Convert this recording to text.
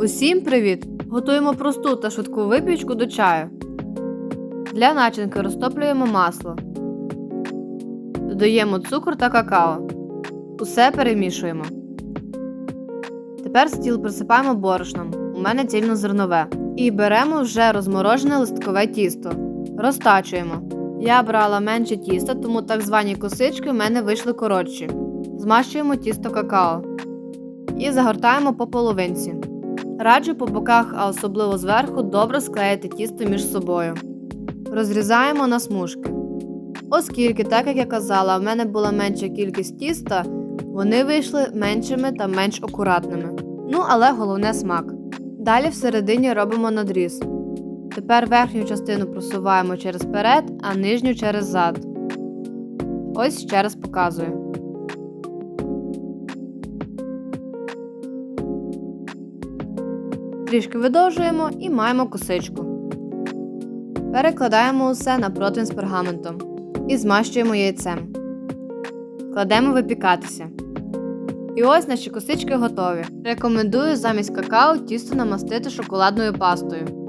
Усім привіт! Готуємо просту та швидку випічку до чаю. Для начинки розтоплюємо масло. Додаємо цукор та какао. Усе перемішуємо. Тепер стіл присипаємо борошном. У мене цільнозернове. І беремо вже розморожене листкове тісто. Розтачуємо. Я брала менше тіста, тому так звані косички в мене вийшли коротші. Змащуємо тісто какао і загортаємо по половинці. Раджу по боках, а особливо зверху, добре склеїти тісто між собою. Розрізаємо на смужки. Оскільки, так як я казала, в мене була менша кількість тіста, вони вийшли меншими та менш акуратними. Ну, але головне смак. Далі всередині робимо надріз. Тепер верхню частину просуваємо через перед, а нижню через зад. Ось ще раз показую. Трішки видовжуємо і маємо косичку. Перекладаємо усе на противень з пергаментом і змащуємо яйцем. Кладемо випікатися. І ось наші косички готові. Рекомендую замість какао тісто намастити шоколадною пастою.